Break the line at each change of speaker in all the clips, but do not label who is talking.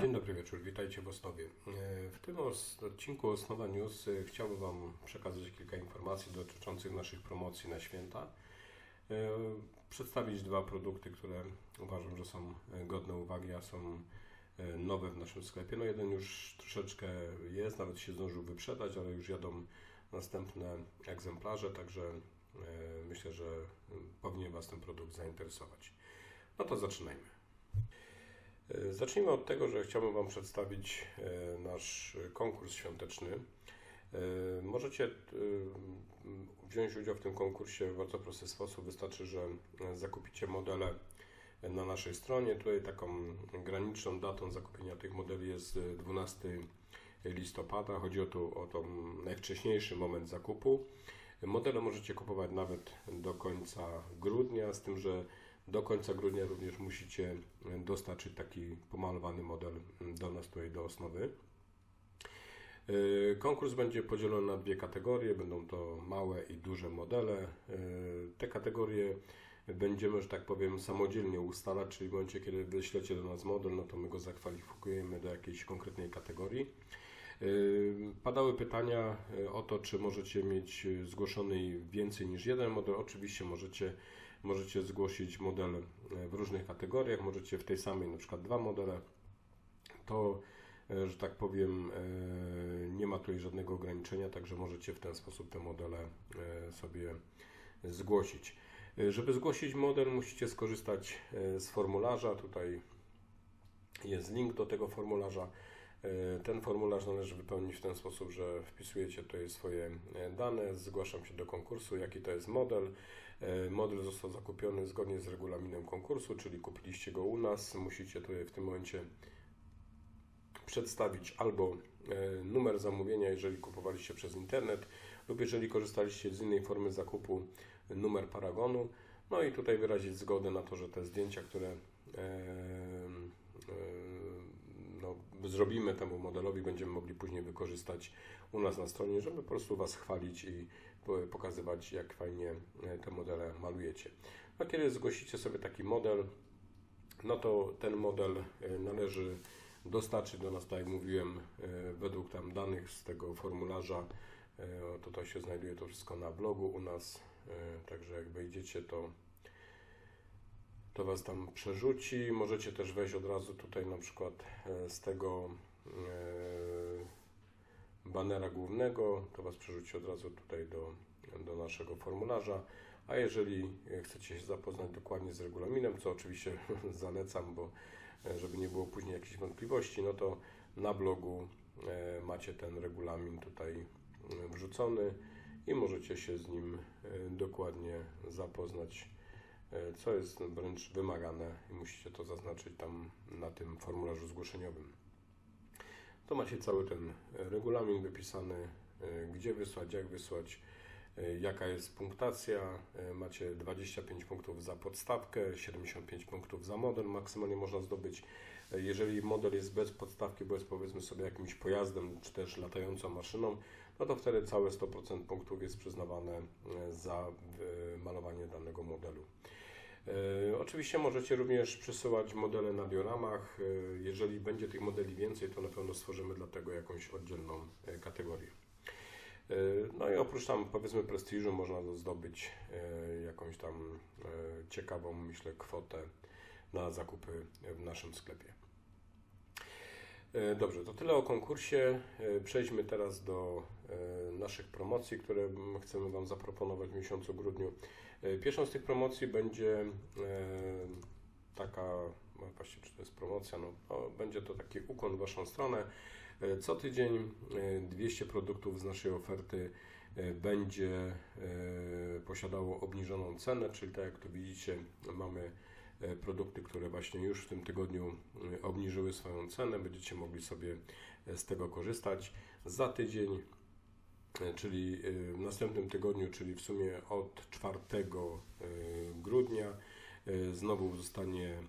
Dzień dobry wieczór, witajcie w Osnowie. E, W tym odcinku Osnowa News e, chciałbym Wam przekazać kilka informacji dotyczących naszych promocji na święta. E, Przedstawić dwa produkty, które uważam, że są godne uwagi, a są nowe w naszym sklepie. No jeden już troszeczkę jest, nawet się zdążył wyprzedać, ale już jadą następne egzemplarze, także myślę, że powinien Was ten produkt zainteresować. No to zaczynajmy. E, Zacznijmy od tego, że chciałbym Wam przedstawić e, nasz konkurs świąteczny. E, Możecie wziąć udział w tym konkursie w bardzo prosty sposób. Wystarczy, że zakupicie modele na naszej stronie. Tutaj taką graniczną datą zakupienia tych modeli jest e, 12 listopada. Chodzi o, to, o tą najwcześniejszy moment zakupu. Modele możecie kupować nawet do końca grudnia, z tym, że do końca grudnia również musicie dostarczyć taki pomalowany model do nas tutaj do osnowy. Yy, Konkurs będzie podzielony na dwie kategorie. Będą to małe i duże modele. Yy, Te kategorie będziemy, że tak powiem, samodzielnie ustalać, czyli w momencie, kiedy wyślecie do nas model, no to my go zakwalifikujemy do jakiejś konkretnej kategorii. Yy, Padały pytania o to, czy możecie mieć zgłoszony więcej niż jeden model. Oczywiście możecie, możecie zgłosić model yy, w różnych kategoriach, możecie w tej samej na przykład dwa modele. To, yy, że tak powiem, yy, nie ma tutaj żadnego ograniczenia, także możecie w ten sposób te modele sobie zgłosić. Żeby zgłosić model, musicie skorzystać z formularza. Tutaj jest link do tego formularza. E, Ten formularz należy wypełnić w ten sposób, że wpisujecie tutaj swoje e, dane, zgłaszam się do konkursu, jaki to jest model. E, Model został zakupiony zgodnie z regulaminem konkursu, czyli kupiliście go u nas. Musicie tutaj w tym momencie przedstawić albo e, numer zamówienia, jeżeli kupowaliście przez internet, lub jeżeli korzystaliście z innej formy zakupu, numer paragonu. No i tutaj wyrazić zgodę na to, że te zdjęcia, które e, zrobimy temu modelowi, będziemy mogli później wykorzystać u nas na stronie, żeby po prostu Was chwalić i po- pokazywać, jak fajnie e, te modele malujecie. No, kiedy zgłosicie sobie taki model, no to ten model e, należy dostarczyć do nas, tak jak mówiłem, e, według tam danych z tego formularza. Tutaj się znajduje to wszystko na blogu u nas, także jak wejdziecie, to to Was tam przerzuci. Możecie też wejść od razu tutaj na przykład e, z tego e, banera głównego, to Was przerzuci od razu tutaj do, do naszego formularza. A jeżeli chcecie się zapoznać dokładnie z regulaminem, co oczywiście zalecam, bo e, żeby nie było później jakichś wątpliwości, no to na blogu macie ten regulamin tutaj wrzucony i możecie się z nim dokładnie zapoznać co jest wręcz wymagane i musicie to zaznaczyć tam na tym formularzu zgłoszeniowym. To macie cały ten regulamin wypisany, e, gdzie wysłać, jak wysłać, e, jaka jest punktacja. E, Macie 25 punktów za podstawkę, 75 punktów za model maksymalnie można zdobyć. E, Jeżeli model jest bez podstawki, bo jest powiedzmy sobie jakimś pojazdem, czy też latającą maszyną, no to wtedy całe 100% punktów jest przyznawane e, za e, malowanie danego modelu. E, Oczywiście możecie również przesyłać modele na dioramach. Jeżeli będzie tych modeli więcej, to na pewno stworzymy dla tego jakąś oddzielną kategorię. No i oprócz tam powiedzmy prestiżu można zdobyć jakąś tam ciekawą, myślę, kwotę na zakupy w naszym sklepie. E, Dobrze, to tyle o konkursie. E, Przejdźmy teraz do e, naszych promocji, które chcemy Wam zaproponować w miesiącu grudniu. Pierwszą z tych promocji będzie taka, no właściwie czy to jest promocja, no, no, będzie to taki ukłon w Waszą stronę. Co tydzień e, 200 produktów z naszej oferty będzie posiadało obniżoną cenę, czyli tak jak tu widzicie, mamy produkty, które właśnie już w tym tygodniu e, obniżyły swoją cenę. Będziecie mogli sobie e, z tego korzystać. Za tydzień E, czyli e, w następnym tygodniu, czyli w sumie od 4 e, grudnia, e, znowu zostanie e,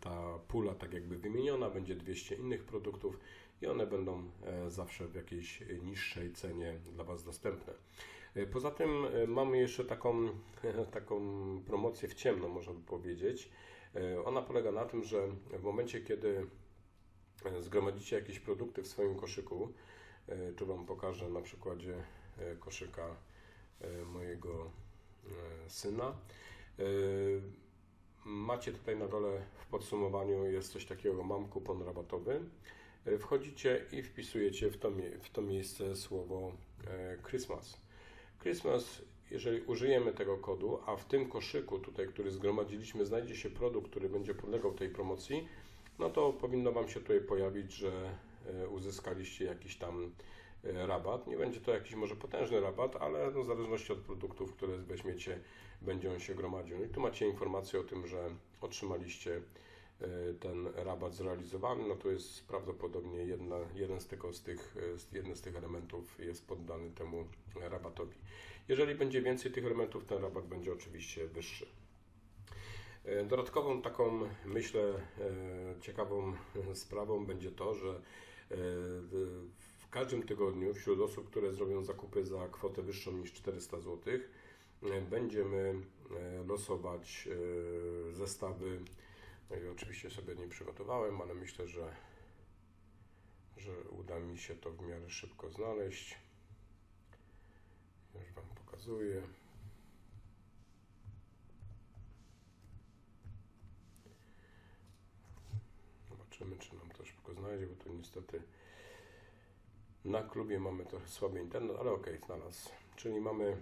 ta pula tak jakby wymieniona, będzie 200 innych produktów i one będą e, zawsze w jakiejś niższej cenie dla Was dostępne. E, Poza tym e, mamy jeszcze taką, taką promocję w ciemno, można by powiedzieć. E, Ona polega na tym, że w momencie, kiedy zgromadzicie jakieś produkty w swoim koszyku, tu Wam pokażę na przykładzie koszyka mojego syna. Macie tutaj na dole w podsumowaniu jest coś takiego, mam kupon rabatowy. Wchodzicie i wpisujecie w to, w to miejsce słowo Christmas. Christmas, jeżeli użyjemy tego kodu, a w tym koszyku tutaj, który zgromadziliśmy, znajdzie się produkt, który będzie podlegał tej promocji, no to powinno Wam się tutaj pojawić, że e, uzyskaliście jakiś tam e, rabat. Nie będzie to jakiś może potężny rabat, ale no, w zależności od produktów, które weźmiecie, będzie on się gromadził. No i tu macie informację o tym, że otrzymaliście ten rabat zrealizowany. No to jest prawdopodobnie jedna, jeden z tego z tych, e, jeden z tych elementów jest poddany temu rabatowi. Jeżeli będzie więcej tych elementów, ten rabat będzie oczywiście wyższy. E, Dodatkową taką, myślę, e, ciekawą sprawą będzie to, że e, w- każdym tygodniu wśród osób, które zrobią zakupy za kwotę wyższą niż 400 zł, e, będziemy e, losować e, zestawy. No i oczywiście sobie nie przygotowałem, ale myślę, że, że uda mi się to w miarę szybko znaleźć. Już Wam pokazuję. Zobaczymy, czy nam to szybko znajdzie, bo tu niestety na klubie mamy trochę słaby internet, ale okej, znalazł. Czyli mamy,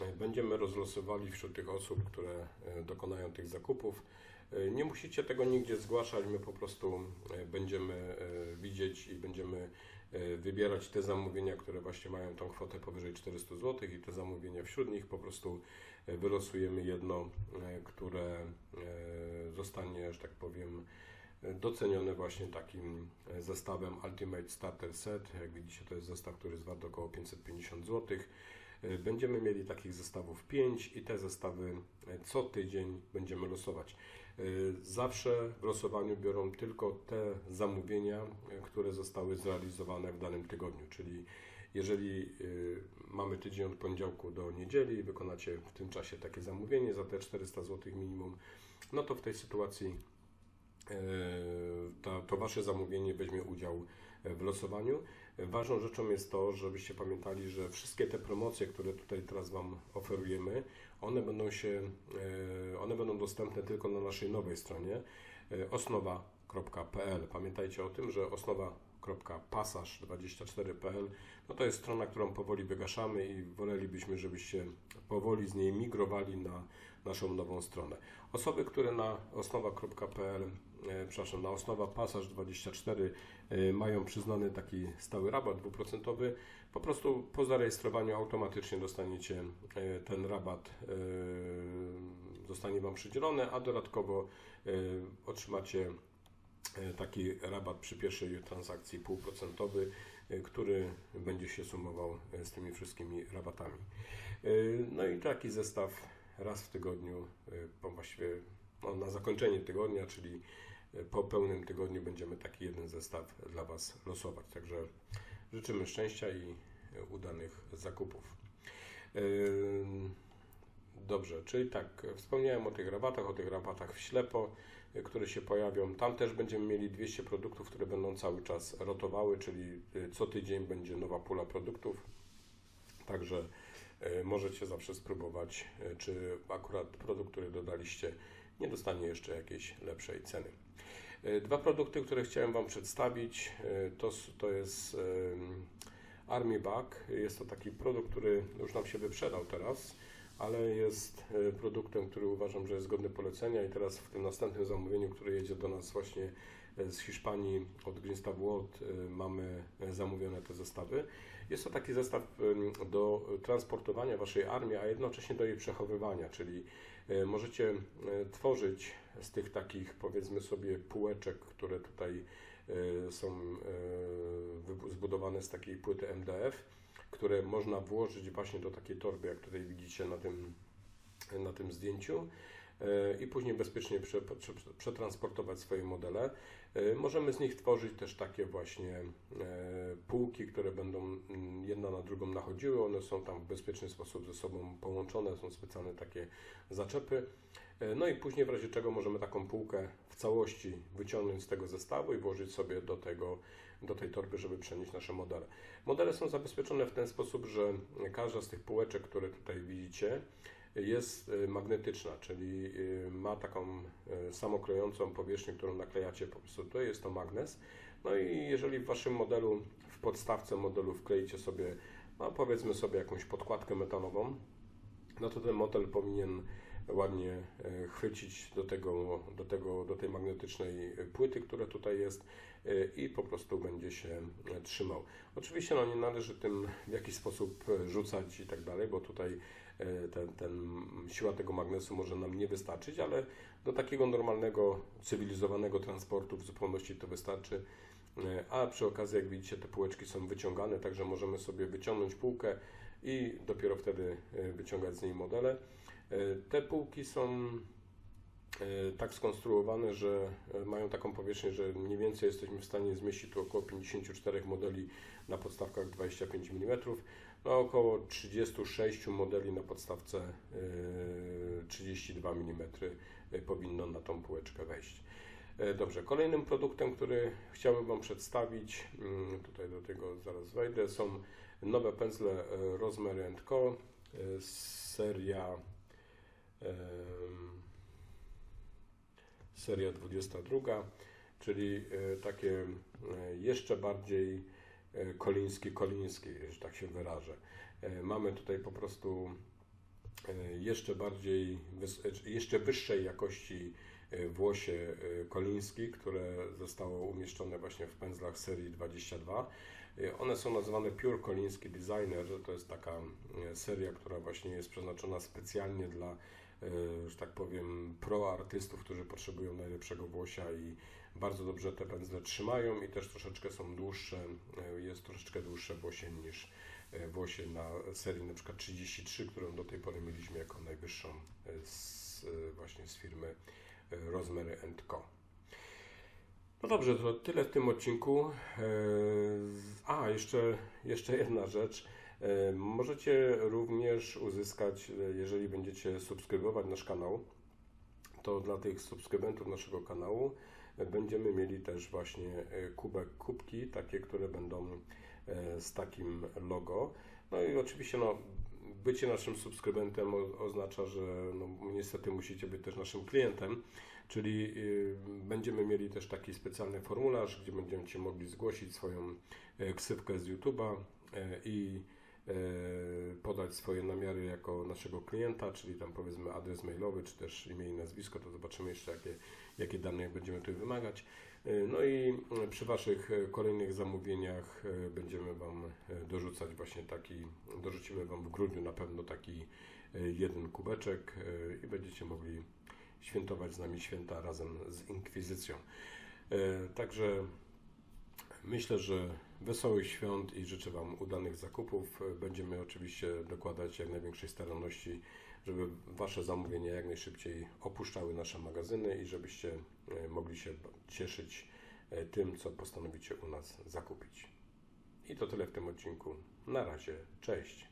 e, będziemy rozlosowali wśród tych osób, które e, dokonają tych zakupów. E, Nie musicie tego nigdzie zgłaszać, my po prostu e, będziemy e, widzieć i będziemy wybierać te zamówienia, które właśnie mają tą kwotę powyżej 400 zł i te zamówienia wśród nich po prostu wylosujemy jedno, które zostanie, że tak powiem, docenione właśnie takim zestawem Ultimate Starter Set. Jak widzicie, to jest zestaw, który jest wart około 550 zł. Będziemy mieli takich zestawów 5 i te zestawy co tydzień będziemy losować. E, Zawsze w losowaniu biorą tylko te zamówienia, e, które zostały zrealizowane w danym tygodniu, czyli jeżeli y, mamy tydzień od poniedziałku do niedzieli i wykonacie w tym czasie takie zamówienie za te 400 zł minimum, no to w tej sytuacji ta, to Wasze zamówienie weźmie udział w losowaniu. Ważną rzeczą jest to, żebyście pamiętali, że wszystkie te promocje, które tutaj teraz Wam oferujemy, one będą się, e, one będą dostępne tylko na naszej nowej stronie e, osnowa.pl. Pamiętajcie o tym, że osnowa.pasaż24.pl no to jest strona, którą powoli wygaszamy i wolelibyśmy, żebyście powoli z niej migrowali na naszą nową stronę. Osoby, które na osnowa.pl, e, przepraszam, na osnowa pasaż24 e, mają przyznany taki stały rabat dwuprocentowy, po prostu po zarejestrowaniu automatycznie dostaniecie e, ten rabat, e, zostanie Wam przydzielony, a dodatkowo otrzymacie taki rabat przy pierwszej transakcji półprocentowy, który będzie się sumował z tymi wszystkimi rabatami. No i taki zestaw raz w tygodniu, właściwie no, na zakończenie tygodnia, czyli po pełnym tygodniu będziemy taki zestaw dla Was losować. Także życzymy szczęścia i udanych zakupów. Dobrze, czyli tak, wspomniałem o tych rabatach, o tych rabatach w ślepo, y, które się pojawią. Tam też będziemy mieli 200 produktów, które będą cały czas rotowały, czyli y, co tydzień będzie nowa pula produktów. Także y, możecie zawsze spróbować, czy akurat produkt, który dodaliście, nie dostanie jeszcze jakiejś lepszej ceny. Y, Dwa produkty, które chciałem Wam przedstawić, y, to, to jest Army Bag. Jest to taki produkt, który już nam się wyprzedał teraz ale jest e, produktem, który uważam, że jest godny polecenia i teraz w tym następnym zamówieniu, które jedzie do nas właśnie e, z Hiszpanii od Greenstaff World e, mamy e, zamówione te zestawy. Jest to taki zestaw do transportowania Waszej armii, a jednocześnie do jej przechowywania, czyli e, możecie e, tworzyć z tych takich powiedzmy sobie półeczek, które tutaj e, są zbudowane z takiej płyty MDF, które można włożyć właśnie do takiej torby, jak tutaj widzicie na tym, na tym zdjęciu. i później bezpiecznie prze, prze, przetransportować swoje modele. E, Możemy z nich tworzyć też takie właśnie e, półki, które będą mm, jedna na drugą nachodziły. One są tam w bezpieczny sposób ze sobą połączone, są specjalne takie zaczepy. E, No i później w razie czego możemy taką półkę w całości wyciągnąć z tego zestawu i włożyć sobie do, tego, do tej torby, żeby przenieść nasze modele. Modele są zabezpieczone w ten sposób, że każda z tych półeczek, które tutaj widzicie, jest y, magnetyczna, czyli y, ma taką y, samoklejącą powierzchnię, którą naklejacie po prostu tutaj, jest to magnes. No i jeżeli w Waszym modelu, w podstawce modelu wkleicie sobie, no powiedzmy sobie jakąś podkładkę metalową, no to ten model powinien ładnie e, chwycić do, tego, do, tego, do tej magnetycznej płyty, która tutaj jest e, i po prostu będzie się e, trzymał. Oczywiście no, nie należy tym w jakiś sposób rzucać i tak dalej, bo tutaj ten, ten, siła tego magnesu może nam nie wystarczyć, ale do takiego normalnego, cywilizowanego transportu w zupełności to wystarczy. A przy okazji, jak widzicie, te półeczki są wyciągane, także możemy sobie wyciągnąć półkę i dopiero wtedy wyciągać z niej modele. Te półki są e, tak skonstruowane, że e, mają taką powierzchnię, że mniej więcej jesteśmy w stanie zmieścić tu około 54 modeli na podstawkach 25 mm, no około 36 modeli na podstawce e, 32 mm powinno na tą półeczkę wejść. E, Dobrze, kolejnym produktem, który chciałbym Wam przedstawić, mm, tutaj do tego zaraz wejdę, są nowe pędzle e, Rosemary Co. e, Seria seria 22, czyli e, takie e, jeszcze bardziej e, koliński-koliński, że tak się wyrażę. E, Mamy tutaj po prostu jeszcze bardziej, jeszcze wyższej jakości włosie koliński, które zostało umieszczone właśnie w pędzlach serii 22. E, One są nazywane Pure Koliński Designer. To jest taka seria, która właśnie jest przeznaczona specjalnie dla, że tak powiem, pro artystów, którzy potrzebują najlepszego włosia i bardzo dobrze te pędzle trzymają i też troszeczkę są dłuższe. e, Jest troszeczkę dłuższe włosie niż e, włosie na serii na przykład 33, którą do tej pory mieliśmy jako najwyższą e, z, e, właśnie z firmy e, Rosemary Co. No dobrze, to tyle w tym odcinku. E, A, jeszcze, jeszcze jedna rzecz. E, Możecie również uzyskać, e, jeżeli będziecie subskrybować nasz kanał, to dla tych subskrybentów naszego kanału e, będziemy mieli też właśnie kubek, kubki, takie, które będą z takim logo. No i oczywiście no, bycie naszym subskrybentem oznacza, że no, niestety musicie być też naszym klientem, czyli y, będziemy mieli też taki specjalny formularz, gdzie będziecie mogli zgłosić swoją ksywkę z YouTube'a i podać swoje namiary jako naszego klienta, czyli tam powiedzmy adres mailowy, czy też imię i nazwisko, to zobaczymy jeszcze jakie, jakie dane będziemy tutaj wymagać. E, No i e, przy Waszych e, kolejnych zamówieniach e, będziemy Wam e, dorzucać właśnie taki, dorzucimy Wam w grudniu na pewno taki e, jeden kubeczek e, i będziecie mogli świętować z nami święta razem z Inkwizycją. E, Także myślę, że wesołych świąt i życzę Wam udanych zakupów. Będziemy oczywiście dokładać jak największej staranności, żeby Wasze zamówienia jak najszybciej opuszczały nasze magazyny i żebyście e, mogli się cieszyć e, tym, co postanowicie u nas zakupić. I to tyle w tym odcinku. Na razie, cześć.